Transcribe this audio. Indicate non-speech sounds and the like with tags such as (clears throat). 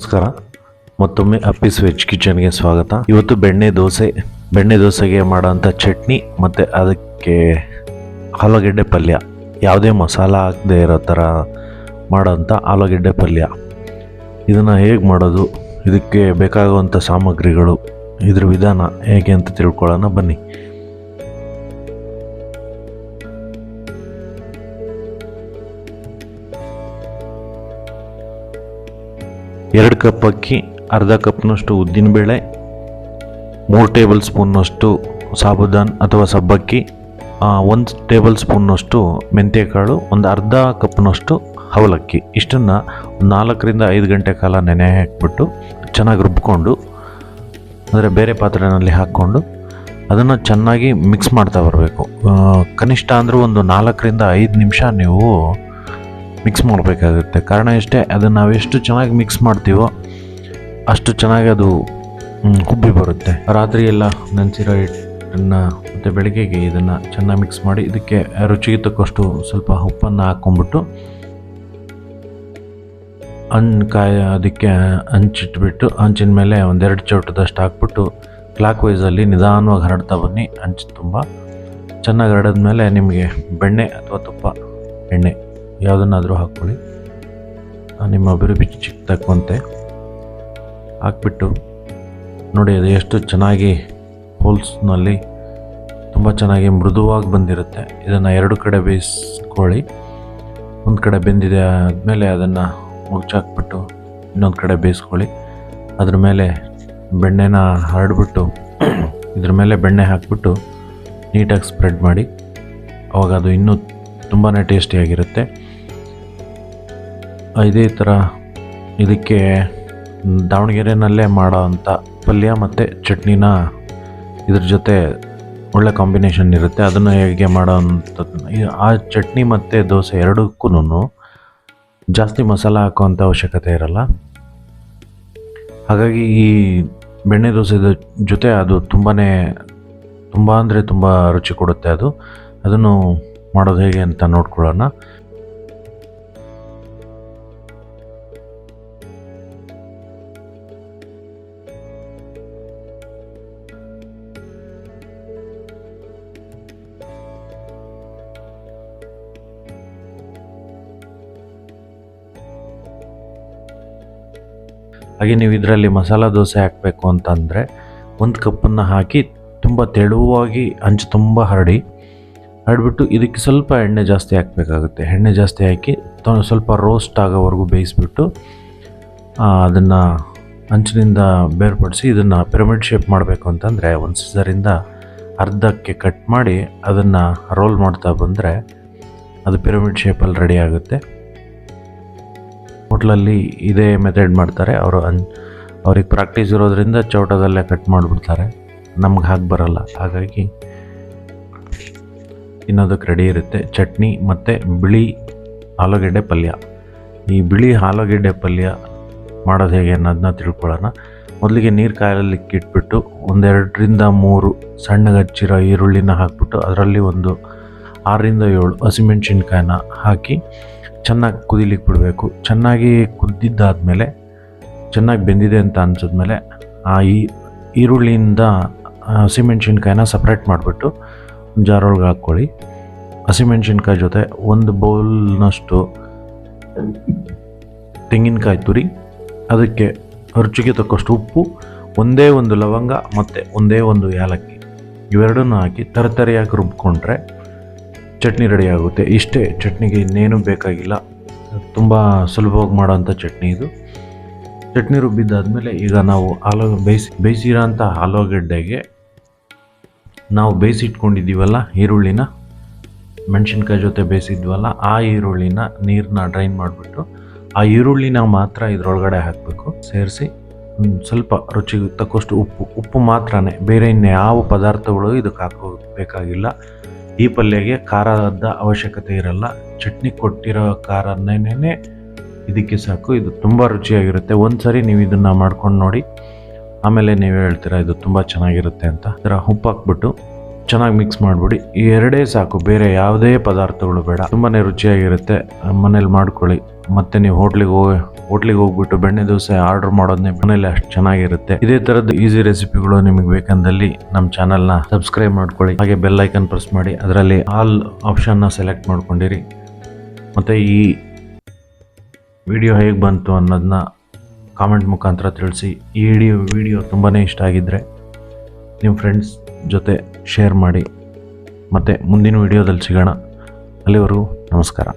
ನಮಸ್ಕಾರ. ಮತ್ತೊಮ್ಮೆ ಅಪ್ಪಿಸ್ ವೆಜ್ ಕಿಚನ್ಗೆ ಸ್ವಾಗತ. ಇವತ್ತು ಬೆಣ್ಣೆ ದೋಸೆ. ಬೆಣ್ಣೆ ದೋಸೆಗೆ ಮಾಡೋಂಥ ಚಟ್ನಿ ಮತ್ತು ಅದಕ್ಕೆ ಆಲೂಗೆಡ್ಡೆ ಪಲ್ಯ. ಯಾವುದೇ ಮಸಾಲ ಹಾಕದೇ ಇರೋ ಥರ ಮಾಡೋಂಥ ಆಲೂಗೆಡ್ಡೆ ಪಲ್ಯ. ಇದನ್ನು ಹೇಗೆ ಮಾಡೋದು? ಇದಕ್ಕೆ ಬೇಕಾಗುವಂಥ ಸಾಮಗ್ರಿಗಳು. ಇದ್ರ ವಿಧಾನ ಹೇಗೆ ಅಂತ ತಿಳ್ಕೊಳ್ಳೋಣ. ಬನ್ನಿ. ಎರಡು ಕಪ್ ಅಕ್ಕಿ, ಅರ್ಧ ಕಪ್ನಷ್ಟು ಉದ್ದಿನಬೇಳೆ ಮೂರು ಟೇಬಲ್ ಸ್ಪೂನ್ನಷ್ಟು ಸಾಬುದಾನ್ ಅಥವಾ ಸಬ್ಬಕ್ಕಿ ಒಂದು ಟೇಬಲ್ ಸ್ಪೂನ್ನಷ್ಟು ಮೆಂತ್ಯಕಾಳು, ಒಂದು ಅರ್ಧ ಕಪ್ನಷ್ಟು ಅವಲಕ್ಕಿ. ಇಷ್ಟನ್ನು ನಾಲ್ಕರಿಂದ ಐದು ಗಂಟೆ ಕಾಲ ನೆನೆ ಹಾಕ್ಬಿಟ್ಟು ಚೆನ್ನಾಗಿ ರುಬ್ಕೊಂಡು, ಅಂದರೆ ಬೇರೆ ಪಾತ್ರೆಯಲ್ಲಿ ಹಾಕ್ಕೊಂಡು ಅದನ್ನು ಚೆನ್ನಾಗಿ ಮಿಕ್ಸ್ ಮಾಡ್ತಾ ಬರಬೇಕು. ಕನಿಷ್ಠ ಅಂದರೂ ಒಂದು ನಾಲ್ಕರಿಂದ ಐದು ನಿಮಿಷ ನೀವು ಮಿಕ್ಸ್ ಮಾಡಬೇಕಾಗುತ್ತೆ. ಕಾರಣ ಇಷ್ಟೇ ಅದನ್ನು ಎಷ್ಟು ಚೆನ್ನಾಗಿ ಮಿಕ್ಸ್ ಮಾಡ್ತೀವೋ ಅಷ್ಟು ಚೆನ್ನಾಗಿ ಅದು ಕುಬ್ಬಿ ಬರುತ್ತೆ. ರಾತ್ರಿ ಎಲ್ಲ ನೆನೆಸಿರೋ ಹಿಟ್ಟನ್ನು ಮತ್ತು ಬೆಳಗ್ಗೆಗೆ ಇದನ್ನು ಚೆನ್ನಾಗಿ ಮಿಕ್ಸ್ ಮಾಡಿ ಇದಕ್ಕೆ ರುಚಿಗೆ ತಕ್ಕಷ್ಟು ಸ್ವಲ್ಪ ಉಪ್ಪನ್ನು ಹಾಕ್ಕೊಂಬಿಟ್ಟು ಹಣ್ಣು ಕಾಯ, ಅದಕ್ಕೆ ಹಂಚಿಟ್ಬಿಟ್ಟು ಹಂಚಿನ ಮೇಲೆ ಒಂದೆರಡು ಚೌಟದಷ್ಟು ಹಾಕ್ಬಿಟ್ಟು ಕ್ಲಾಕ್ ವೈಸಲ್ಲಿ ನಿಧಾನವಾಗಿ ಹರಡ್ತಾ ಬನ್ನಿ. ಹಂಚು ತುಂಬ ಚೆನ್ನಾಗಿ ಹರಡಿದ್ಮೇಲೆ ನಿಮಗೆ ಬೆಣ್ಣೆ ಅಥವಾ ತುಪ್ಪ, ಎಣ್ಣೆ ಯಾವುದನ್ನಾದರೂ ಹಾಕ್ಕೊಳ್ಳಿ. ನಿಮ್ಮ ಅಭಿರುಚಿ ಚಿಕ್ಕ ತಕ್ಕಂತೆ ಹಾಕ್ಬಿಟ್ಟು ನೋಡಿ, ಅದು ಎಷ್ಟು ಚೆನ್ನಾಗಿ ಹೋಲ್ಸ್ನಲ್ಲಿ ತುಂಬ ಚೆನ್ನಾಗಿ ಮೃದುವಾಗಿ ಬಂದಿರುತ್ತೆ. ಇದನ್ನು ಎರಡು ಕಡೆ ಬೇಯಿಸ್ಕೊಳ್ಳಿ. ಒಂದು ಕಡೆ ಬೆಂದಿದೆ ಆದಮೇಲೆ ಅದನ್ನು ಮುಚ್ಚಾಕ್ಬಿಟ್ಟು ಇನ್ನೊಂದು ಕಡೆ ಬೇಯಿಸ್ಕೊಳ್ಳಿ. ಅದ್ರ ಮೇಲೆ ಬೆಣ್ಣೆನ ಹರಡ್ಬಿಟ್ಟು (clears throat) ಇದ್ರ ಮೇಲೆ ಬೆಣ್ಣೆ ಹಾಕ್ಬಿಟ್ಟು ನೀಟಾಗಿ ಸ್ಪ್ರೆಡ್ ಮಾಡಿ. ಅವಾಗ ಅದು ಇನ್ನೂ ತುಂಬಾ ಟೇಸ್ಟಿಯಾಗಿರುತ್ತೆ. ಇದೇ ಥರ ಇದಕ್ಕೆ ದಾವಣಗೆರೆನಲ್ಲೇ ಮಾಡೋ ಅಂಥ ಪಲ್ಯ ಮತ್ತು ಚಟ್ನಿನ ಇದ್ರ ಜೊತೆ ಒಳ್ಳೆ ಕಾಂಬಿನೇಷನ್ ಇರುತ್ತೆ. ಅದನ್ನು ಹೇಗೆ ಮಾಡೋ ಆ ಚಟ್ನಿ ಮತ್ತು ದೋಸೆ ಎರಡಕ್ಕೂ ಜಾಸ್ತಿ ಮಸಾಲ ಹಾಕೋವಂಥ ಅವಶ್ಯಕತೆ ಇರಲ್ಲ. ಹಾಗಾಗಿ ಈ ಬೆಣ್ಣೆ ದೋಸೆ ಜೊತೆ ಅದು ತುಂಬಾ ತುಂಬ ಅಂದರೆ ತುಂಬ ರುಚಿ ಕೊಡುತ್ತೆ ಅದು. ಅದನ್ನು ಮಾಡೋದು ಹೇಗೆ ಅಂತ ನೋಡ್ಕೊಳ್ಳೋಣ. ಹಾಗೆ ನೀವು ಇದರಲ್ಲಿ ಮಸಾಲ ದೋಸೆ ಹಾಕಬೇಕು ಅಂತಂದರೆ, ಒಂದು ಕಪ್ಪನ್ನು ಹಾಕಿ ತುಂಬ ತೆಳುವಾಗಿ ಹಂಚು ತುಂಬ ಹರಡಿ. ಹರಡ್ಬಿಟ್ಟು ಇದಕ್ಕೆ ಸ್ವಲ್ಪ ಎಣ್ಣೆ ಜಾಸ್ತಿ ಹಾಕಬೇಕಾಗುತ್ತೆ. ಎಣ್ಣೆ ಜಾಸ್ತಿ ಹಾಕಿ ಸ್ವಲ್ಪ ರೋಸ್ಟ್ ಆಗೋವರೆಗೂ ಬೇಯಿಸ್ಬಿಟ್ಟು ಅದನ್ನು ಅಂಚಿನಿಂದ ಬೇರ್ಪಡಿಸಿ ಇದನ್ನು ಪಿರಮಿಡ್ ಶೇಪ್ ಮಾಡಬೇಕು ಅಂತಂದರೆ ಒಂದು ಸಿಸರಿಂದ ಅರ್ಧಕ್ಕೆ ಕಟ್ ಮಾಡಿ ಅದನ್ನು ರೋಲ್ ಮಾಡ್ತಾ ಬಂದರೆ ಅದು ಪಿರಮಿಡ್ ಶೇಪಲ್ಲಿ ರೆಡಿ ಆಗುತ್ತೆ. ಹೋಟ್ಲಲ್ಲಿ ಇದೇ ಮೆಥಡ್ ಮಾಡ್ತಾರೆ. ಅವರು ಅನ್, ಅವ್ರಿಗೆ ಪ್ರಾಕ್ಟೀಸ್ ಇರೋದ್ರಿಂದ ಚೌಟದಲ್ಲೇ ಕಟ್ ಮಾಡಿಬಿಡ್ತಾರೆ. ನಮ್ಗೆ ಹಾಗೆ ಬರಲ್ಲ. ಹಾಗಾಗಿ ತಿನ್ನೋದಕ್ಕೆ ರೆಡಿ ಇರುತ್ತೆ. ಚಟ್ನಿ ಮತ್ತು ಬಿಳಿ ಆಲೂಗೆಡ್ಡೆ ಪಲ್ಯ. ಈ ಬಿಳಿ ಆಲೂಗೆಡ್ಡೆ ಪಲ್ಯ ಮಾಡೋದು ಹೇಗೆ ಅನ್ನೋದನ್ನ ತಿಳ್ಕೊಳ್ಳೋಣ. ಮೊದಲಿಗೆ ನೀರು ಕಾಯಲಿಕ್ಕೆ ಇಟ್ಬಿಟ್ಟು ಒಂದೆರಡರಿಂದ ಮೂರು ಸಣ್ಣಗೆ ಹಚ್ಚಿರೋ ಈರುಳ್ಳಿನ ಹಾಕ್ಬಿಟ್ಟು ಅದರಲ್ಲಿ ಒಂದು ಆರರಿಂದ ಏಳು ಹಸಿಮೆಣ್ಸಿನ್ಕಾಯನ್ನ ಹಾಕಿ ಚೆನ್ನಾಗಿ ಕುದಿಲಿಕ್ಕೆ ಬಿಡಬೇಕು ಚೆನ್ನಾಗಿ ಕುದ್ದಿದ್ದಾದಮೇಲೆ ಚೆನ್ನಾಗಿ ಬೆಂದಿದೆ ಅಂತ ಅನ್ಸಿದ್ಮೇಲೆ ಆ ಈ ಈರುಳ್ಳಿಯಿಂದ ಹಸಿಮೆಣ್ಸಿನ್ಕಾಯನ್ನ ಸಪ್ರೇಟ್ ಮಾಡಿಬಿಟ್ಟು ಜಾರೊಳಗೆ ಹಾಕ್ಕೊಳ್ಳಿ. ಹಸಿಮೆಣ್ಸಿನ್ಕಾಯಿ ಜೊತೆ ಒಂದು ಬೌಲ್ನಷ್ಟು ತೆಂಗಿನಕಾಯಿ ತುರಿ, ಅದಕ್ಕೆ ರುಚಿಗೆ ತಕ್ಕಷ್ಟು ಉಪ್ಪು, ಒಂದೇ ಒಂದು ಲವಂಗ ಮತ್ತು ಒಂದೇ ಒಂದು ಏಲಕ್ಕಿ. ಇವೆರಡನ್ನೂ ಹಾಕಿ ತರತರಿಯಾಗಿ ರುಬ್ಕೊಂಡ್ರೆ ಚಟ್ನಿ ರೆಡಿ ಆಗುತ್ತೆ. ಇಷ್ಟೇ ಚಟ್ನಿಗೆ ಇನ್ನೇನು ಬೇಕಾಗಿಲ್ಲ. ತುಂಬ ಸುಲಭವಾಗಿ ಮಾಡೋವಂಥ ಚಟ್ನಿ ಇದು. ಚಟ್ನಿ ರುಬ್ಬಿದ್ದಾದಮೇಲೆ ಈಗ ನಾವು ಆಲೂ ಬೇಯಿಸಿ, ಬೇಯಿಸಿರೋಂಥ ಆಲೂಗಡ್ಡೆಗೆ ನಾವು ಬೇಯಿಸಿಟ್ಕೊಂಡಿದ್ದೀವಲ್ಲ ಈರುಳ್ಳಿನ? ಮೆಣಸಿನ್ಕಾಯಿ ಜೊತೆ ಬೇಯಿಸಿದ್ವಲ್ಲ, ಆ ಈರುಳ್ಳಿನ ನೀರನ್ನ ಡ್ರೈನ್ ಮಾಡಿಬಿಟ್ಟು ಆ ಈರುಳ್ಳಿನ ಮಾತ್ರ ಇದರೊಳಗಡೆ ಹಾಕಬೇಕು. ಸೇರಿಸಿ ಸ್ವಲ್ಪ ರುಚಿಗೆ ತಕ್ಕಷ್ಟು ಉಪ್ಪು ಉಪ್ಪು ಮಾತ್ರನೇ. ಬೇರೆ ಇನ್ಯಾವ ಪದಾರ್ಥಗಳು ಇದಕ್ಕೆ ಹಾಕೋಬೇಕಾಗಿಲ್ಲ. ಈ ಪಲ್ಯಗೆ ಖಾರದ ಅವಶ್ಯಕತೆ ಇರಲ್ಲ. ಚಟ್ನಿ ಕೊಟ್ಟಿರೋ ಖಾರನೇ ಇದಕ್ಕೆ ಸಾಕು. ಇದು ತುಂಬ ರುಚಿಯಾಗಿರುತ್ತೆ. ಒಂದು ಸರಿ ನೀವು ಇದನ್ನು ಮಾಡ್ಕೊಂಡು ನೋಡಿ. ಆಮೇಲೆ ನೀವು ಹೇಳ್ತೀರಾ, ಇದು ತುಂಬ ಚೆನ್ನಾಗಿರುತ್ತೆ ಅಂತ. ಇದರ ಉಪ್ಪು ಹಾಕ್ಬಿಟ್ಟು ಚೆನ್ನಾಗಿ ಮಿಕ್ಸ್ ಮಾಡಿಬಿಡಿ. ಈ ಎರಡೇ ಸಾಕು, ಬೇರೆ ಯಾವುದೇ ಪದಾರ್ಥಗಳು ಬೇಡ. ತುಂಬಾ ರುಚಿಯಾಗಿರುತ್ತೆ, ಮನೇಲಿ ಮಾಡ್ಕೊಳ್ಳಿ. ಮತ್ತೆ ನೀವು ಹೋಟ್ಲಿಗೆ ಹೋಗಿ, ಹೋಟ್ಲಿಗೆ ಹೋಗ್ಬಿಟ್ಟು ಬೆಣ್ಣೆ ದೋಸೆ ಆರ್ಡರ್ ಮಾಡೋದನ್ನೇ ಮನೇಲಿ ಅಷ್ಟು ಚೆನ್ನಾಗಿರುತ್ತೆ. ಇದೇ ಥರದ್ದು ಈಸಿ ರೆಸಿಪಿಗಳು ನಿಮಗೆ ಬೇಕಂದಲ್ಲಿ ನಮ್ಮ ಚಾನಲ್ನ ಸಬ್ಸ್ಕ್ರೈಬ್ ಮಾಡ್ಕೊಳ್ಳಿ. ಹಾಗೆ ಬೆಲ್ ಐಕನ್ ಪ್ರೆಸ್ ಮಾಡಿ, ಅದರಲ್ಲಿ ಆಲ್ ಆಪ್ಷನ್ನ ಸೆಲೆಕ್ಟ್ ಮಾಡ್ಕೊಂಡಿರಿ. ಮತ್ತು ಈ ವಿಡಿಯೋ ಹೇಗೆ ಬಂತು ಅನ್ನೋದನ್ನ ಕಾಮೆಂಟ್ ಮುಖಾಂತರ ತಿಳಿಸಿ. ಈ ವಿಡಿಯೋ ವಿಡಿಯೋ ತುಂಬಾ ಇಷ್ಟ ಆಗಿದ್ದರೆ ನಿಮ್ಮ ಫ್ರೆಂಡ್ಸ್ ಜೊತೆ ಶೇರ್ ಮಾಡಿ. ಮತ್ತು ಮುಂದಿನ ವಿಡಿಯೋದಲ್ಲಿ ಸಿಗೋಣ. ಅಲ್ಲಿವರೆಗೂ ನಮಸ್ಕಾರ.